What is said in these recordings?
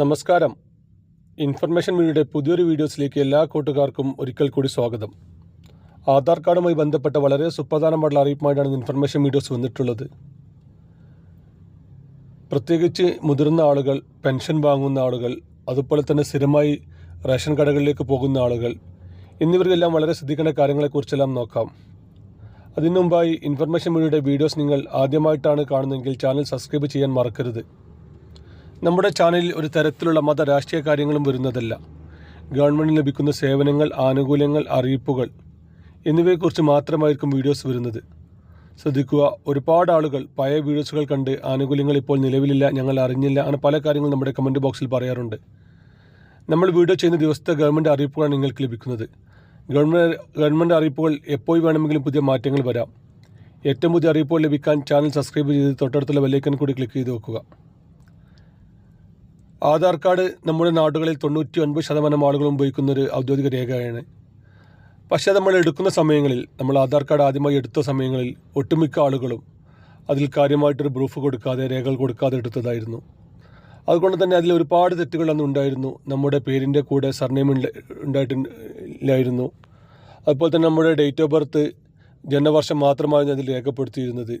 നമസ്കാരം. ഇൻഫർമേഷൻ മീഡിയയുടെ പുതിയൊരു വീഡിയോസിലേക്ക് എല്ലാ കൂട്ടുകാർക്കും ഒരിക്കൽ കൂടി സ്വാഗതം. ആധാർ കാർഡുമായി ബന്ധപ്പെട്ട വളരെ സുപ്രധാനമായിട്ടുള്ള അറിയിപ്പുമായിട്ടാണ് ഇൻഫർമേഷൻ വീഡിയോസ് വന്നിട്ടുള്ളത്. പ്രത്യേകിച്ച് മുതിർന്ന ആളുകൾ പെൻഷൻ വാങ്ങുന്ന ആളുകൾ അതുപോലെ തന്നെ സ്ഥിരമായി റേഷൻ കടകളിലേക്ക് പോകുന്ന ആളുകൾ എന്നിവർക്കെല്ലാം വളരെ ശ്രദ്ധിക്കേണ്ട കാര്യങ്ങളെക്കുറിച്ചെല്ലാം നോക്കാം. അതിനു മുമ്പായി ഇൻഫർമേഷൻ മീഡിയയുടെ വീഡിയോസ് നിങ്ങൾ ആദ്യമായിട്ടാണ് കാണുന്നതെങ്കിൽ ചാനൽ സബ്സ്ക്രൈബ് ചെയ്യാൻ മറക്കരുത്. നമ്മുടെ ചാനലിൽ ഒരു തരത്തിലുള്ള മത രാഷ്ട്രീയ കാര്യങ്ങളും വരുന്നതല്ല. ഗവൺമെന്റിന് ലഭിക്കുന്ന സേവനങ്ങൾ ആനുകൂല്യങ്ങൾ അറിയിപ്പുകൾ എന്നിവയെക്കുറിച്ച് മാത്രമായിരിക്കും വീഡിയോസ് വരുന്നത്. ശ്രദ്ധിക്കുക ഒരുപാട് ആളുകൾ പഴയ വീഡിയോസുകൾ കണ്ട് ആനുകൂല്യങ്ങൾ ഇപ്പോൾ നിലവിലില്ല ഞങ്ങൾ അറിഞ്ഞില്ല അങ്ങനെ പല കാര്യങ്ങളും നമ്മുടെ കമന്റ് ബോക്സിൽ പറയാറുണ്ട്. നമ്മൾ വീഡിയോ ചെയ്യുന്ന ദിവസത്തെ ഗവൺമെന്റ് അറിയിപ്പുകളാണ് നിങ്ങൾക്ക് ലഭിക്കുന്നത്. ഗവൺമെന്റ് ഗവൺമെന്റ് അറിയിപ്പുകൾ എപ്പോൾ വേണമെങ്കിലും പുതിയ മാറ്റങ്ങൾ വരാം. ഏറ്റവും പുതിയ അറിയിപ്പുകൾ ലഭിക്കാൻ ചാനൽ സബ്സ്ക്രൈബ് ചെയ്ത് തൊട്ടടുത്തുള്ള ബെല്ലൈക്കൻ കൂടി ക്ലിക്ക് ചെയ്ത് വെക്കുക. ആധാർ കാർഡ് നമ്മുടെ നാടുകളിൽ തൊണ്ണൂറ്റി ഒൻപത് ശതമാനം ആളുകളും ഉപയോഗിക്കുന്ന ഒരു ഔദ്യോഗിക രേഖയാണ്. പക്ഷേ നമ്മൾ എടുക്കുന്ന സമയങ്ങളിൽ നമ്മൾ ആധാർ കാർഡ് ആദ്യമായി എടുത്ത സമയങ്ങളിൽ ഒട്ടുമിക്ക ആളുകളും അതിൽ കാര്യമായിട്ടൊരു പ്രൂഫ് കൊടുക്കാതെ രേഖകൾ കൊടുക്കാതെ എടുത്തതായിരുന്നു. അതുകൊണ്ട് തന്നെ അതിൽ ഒരുപാട് തെറ്റുകൾ അന്ന് ഉണ്ടായിരുന്നു. നമ്മുടെ പേരിന്റെ കൂടെ സർനെയിം ഉണ്ടായിട്ടില്ലായിരുന്നു. അതുപോലെ തന്നെ നമ്മുടെ ഡേറ്റ് ഓഫ് ബർത്ത് ജനവർഷം മാത്രമായിരുന്നു അതിൽ രേഖപ്പെടുത്തിയിരുന്നത്.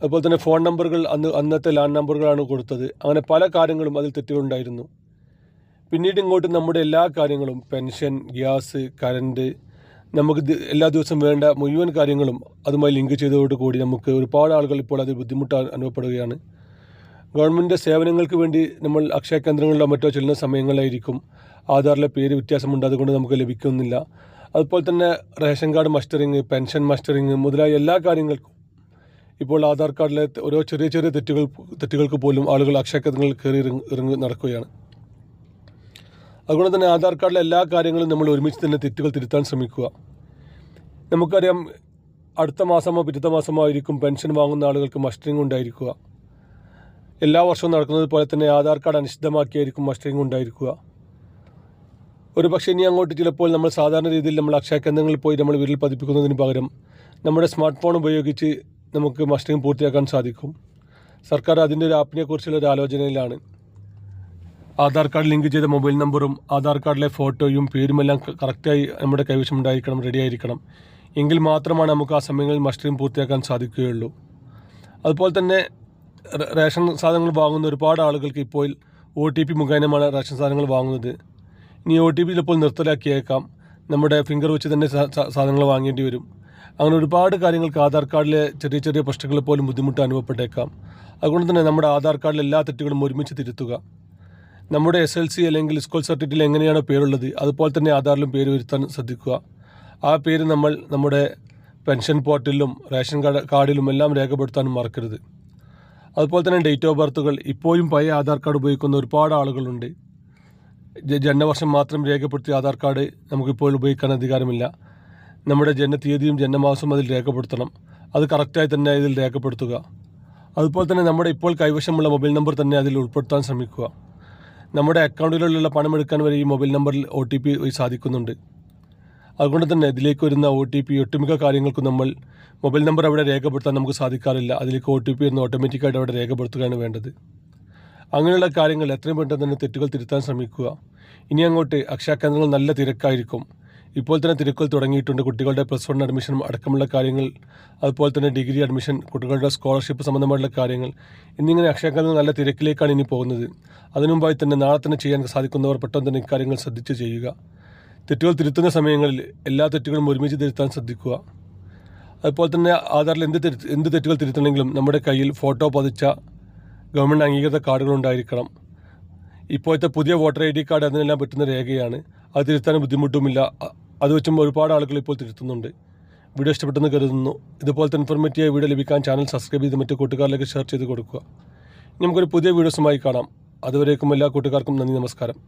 അതുപോലെ തന്നെ ഫോൺ നമ്പറുകൾ അന്ന് അന്നത്തെ ലാൻഡ് നമ്പറുകളാണ് കൊടുത്തത്. അങ്ങനെ പല കാര്യങ്ങളും അതിൽ തെറ്റുകളുണ്ടായിരുന്നു. പിന്നീട് ഇങ്ങോട്ട് നമ്മുടെ എല്ലാ കാര്യങ്ങളും പെൻഷൻ ഗ്യാസ് കറണ്ട് നമുക്ക് എല്ലാ ദിവസവും വേണ്ട മുഴുവൻ കാര്യങ്ങളും അതുമായി ലിങ്ക് ചെയ്തതോട് കൂടി നമുക്ക് ഒരുപാട് ആളുകൾ ഇപ്പോൾ അതിൽ ബുദ്ധിമുട്ട് അനുഭവപ്പെടുകയാണ്. ഗവൺമെന്റ് സേവനങ്ങൾക്ക് വേണ്ടി നമ്മൾ അക്ഷയ കേന്ദ്രങ്ങളിലോ മറ്റോ ചെല്ലുന്ന സമയങ്ങളിലായിരിക്കും ആധാറിലെ പേര് വ്യത്യാസമുണ്ട് അതുകൊണ്ട് നമുക്ക് ലഭിക്കുന്നില്ല. അതുപോലെ തന്നെ ration card mustering pension mustering മുതലായ എല്ലാ കാര്യങ്ങൾക്കും ഇപ്പോൾ ആധാർ കാർഡിലെ ഓരോ ചെറിയ ചെറിയ തെറ്റുകൾ തെറ്റുകൾക്ക് പോലും ആളുകൾ അക്ഷയ കേന്ദ്രങ്ങളിൽ കയറി ഇറങ്ങി നടക്കുകയാണ്. അതുകൊണ്ട് തന്നെ ആധാർ കാർഡിലെ എല്ലാ കാര്യങ്ങളും നമ്മൾ ഒരുമിച്ച് തന്നെ തെറ്റുകൾ തിരുത്താൻ ശ്രമിക്കുക. നമുക്കറിയാം അടുത്ത മാസമോ പിറ്റത്തെ മാസമോ ആയിരിക്കും പെൻഷൻ വാങ്ങുന്ന ആളുകൾക്ക് മസ്റ്ററിങ് ഉണ്ടായിരിക്കുക. എല്ലാ വർഷവും നടക്കുന്നത് പോലെ തന്നെ ആധാർ കാർഡ് അനിശ്ചിതമാക്കിയായിരിക്കും മസ്റ്ററിങ് ഉണ്ടായിരിക്കുക. ഒരു പക്ഷേ ഇനി അങ്ങോട്ട് ചിലപ്പോൾ നമ്മൾ സാധാരണ രീതിയിൽ നമ്മൾ അക്ഷയ കേന്ദ്രങ്ങളിൽ പോയി നമ്മൾ വിരൽ പതിപ്പിക്കുന്നതിന് പകരം നമ്മുടെ സ്മാർട്ട് ഫോൺ ഉപയോഗിച്ച് നമുക്ക് മസ്റ്ററിങ് പൂർത്തിയാക്കാൻ സാധിക്കും. സർക്കാർ അതിന്റെ ഒരു ആപ്പിനെ കുറിച്ചുള്ള ഒരു ആലോചനയിലാണ്. ആധാർ കാർഡ് ലിങ്ക് ചെയ്ത മൊബൈൽ നമ്പറും ആധാർ കാർഡിലെ ഫോട്ടോയും പേരുമെല്ലാം എല്ലാം കറക്റ്റായി നമ്മുടെ കൈവശം ഉണ്ടായിരിക്കണം റെഡി ആയിരിക്കണം എങ്കിൽ മാത്രമാണ് നമുക്ക് ആ സമയങ്ങളിൽ മസ്റ്ററിങ് പൂർത്തിയാക്കാൻ സാധിക്കുകയുള്ളൂ. അതുപോലെ തന്നെ റേഷൻ സാധനങ്ങൾ വാങ്ങുന്ന ഒരുപാട് ആളുകൾക്ക് ഇപ്പോൾ ഒ ടി പി മുഖേനമാണ് റേഷൻ സാധനങ്ങൾ വാങ്ങുന്നത്. ഇനി ഒ ടി പി ചിലപ്പോൾ നിർത്തലാക്കിയേക്കാം. നമ്മുടെ ഫിംഗർ വെച്ച് തന്നെ സാധനങ്ങൾ വാങ്ങേണ്ടി വരും. അങ്ങനെ ഒരുപാട് കാര്യങ്ങൾക്ക് ആധാർ കാർഡിലെ ചെറിയ ചെറിയ പ്രശ്നങ്ങൾ പോലും ബുദ്ധിമുട്ട് അനുഭവപ്പെട്ടേക്കാം. അതുകൊണ്ട് തന്നെ നമ്മുടെ ആധാർ കാർഡിലെ എല്ലാ തെറ്റുകളും ഒരുമിച്ച് തിരുത്തുക. നമ്മുടെ എസ് എൽ സി അല്ലെങ്കിൽ സ്കൂൾ സർട്ടിഫിക്കറ്റിൽ എങ്ങനെയാണോ പേരുള്ളത് അതുപോലെ തന്നെ ആധാറിലും പേര് വരുത്താൻ ശ്രദ്ധിക്കുക. ആ പേര് നമ്മൾ നമ്മുടെ പെൻഷൻ പോർട്ടലിലും റേഷൻ കാർഡ് കാർഡിലും എല്ലാം രേഖപ്പെടുത്താനും മറക്കരുത്. അതുപോലെ തന്നെ ഡേറ്റ് ഓഫ് ബർത്തുകൾ ഇപ്പോഴും പഴയ ആധാർ കാർഡ് ഉപയോഗിക്കുന്ന ഒരുപാട് ആളുകളുണ്ട്. ജനനവർഷം മാത്രം രേഖപ്പെടുത്തിയ ആധാർ കാർഡ് നമുക്കിപ്പോൾ ഉപയോഗിക്കാൻ അധികാരമില്ല. നമ്മുടെ ജനനതീയതിയും ജനനമാസവും അതിൽ രേഖപ്പെടുത്തണം. അത് കറക്റ്റായി തന്നെ ഇതിൽ രേഖപ്പെടുത്തുക. അതുപോലെ തന്നെ നമ്മുടെ ഇപ്പോൾ കൈവശമുള്ള മൊബൈൽ നമ്പർ തന്നെ അതിൽ ഉൾപ്പെടുത്താൻ ശ്രമിക്കുക. നമ്മുടെ അക്കൗണ്ടിലുള്ള പണം എടുക്കാൻ വരെ ഈ മൊബൈൽ നമ്പറിൽ ഒ ടി പി സാധിക്കുന്നുണ്ട്. അതുകൊണ്ട് തന്നെ ഇതിലേക്ക് വരുന്ന ഒ ടി പി ഒട്ടുമിക്ക കാര്യങ്ങൾക്കും നമ്മൾ മൊബൈൽ നമ്പർ അവിടെ രേഖപ്പെടുത്താൻ നമുക്ക് സാധിക്കാറില്ല. അതിലേക്ക് ഒ ടി പി എന്ന് ഓട്ടോമാറ്റിക്കായിട്ട് അവിടെ രേഖപ്പെടുത്തുകയാണ് വേണ്ടത്. അങ്ങനെയുള്ള കാര്യങ്ങൾ എത്രയും പെട്ടെന്ന് തന്നെ തെറ്റുകൾ തിരുത്താൻ ശ്രമിക്കുക. ഇനി അങ്ങോട്ട് അക്ഷയ കേന്ദ്രങ്ങൾ നല്ല തിരക്കായിരിക്കും. ഇപ്പോൾ തന്നെ തിരക്കുകൾ തുടങ്ങിയിട്ടുണ്ട്. കുട്ടികളുടെ പ്ലസ് വൺ അഡ്മിഷനും അടക്കമുള്ള കാര്യങ്ങൾ അതുപോലെ തന്നെ ഡിഗ്രി അഡ്മിഷൻ കുട്ടികളുടെ സ്കോളർഷിപ്പ് സംബന്ധമായിട്ടുള്ള കാര്യങ്ങൾ. എന്നിങ്ങനെ അക്ഷയകാലം നല്ല തിരക്കിലേക്കാണ് ഇനി പോകുന്നത്. അതിനുമുമ്പായി തന്നെ നാളെ തന്നെ ചെയ്യാൻ സാധിക്കുന്നവർ പെട്ടെന്ന് തന്നെ ഇക്കാര്യങ്ങൾ ശ്രദ്ധിച്ച് ചെയ്യുക. തെറ്റുകൾ തിരുത്തുന്ന സമയങ്ങളിൽ എല്ലാ തെറ്റുകളും ഒരുമിച്ച് തിരുത്താൻ ശ്രദ്ധിക്കുക. അതുപോലെ തന്നെ ആധാറിൽ എന്ത് എന്ത് തെറ്റുകൾ തിരുത്തണമെങ്കിലും നമ്മുടെ കയ്യിൽ ഫോട്ടോ പതിച്ച ഗവൺമെന്റ് അംഗീകൃത കാർഡുകൾ ഉണ്ടായിരിക്കണം. ഇപ്പോഴത്തെ പുതിയ വോട്ടർ ഐ ഡി കാർഡ് അതിനെല്ലാം പറ്റുന്ന രേഖയാണ്. അത് തിരുത്താൻ ബുദ്ധിമുട്ടുമില്ല. അത് വെച്ചും ഒരുപാട് ആളുകൾ ഇപ്പോൾ തിരുത്തുന്നുണ്ട്. വീഡിയോ ഇഷ്ടപ്പെട്ടെന്ന് കരുതുന്നു. ഇതുപോലത്തെ ഇൻഫോർമേറ്റീവ് വീഡിയോ ലഭിക്കാൻ ചാനൽ സബ്സ്ക്രൈബ് ചെയ്ത് മറ്റു കൂട്ടുകാരിലേക്ക് ഷെയർ ചെയ്ത് കൊടുക്കുക. നമുക്കൊരു പുതിയ വീഡിയോസുമായി കാണാം. അതുവരേക്കും എല്ലാ കൂട്ടുകാർക്കും നന്ദി നമസ്കാരം.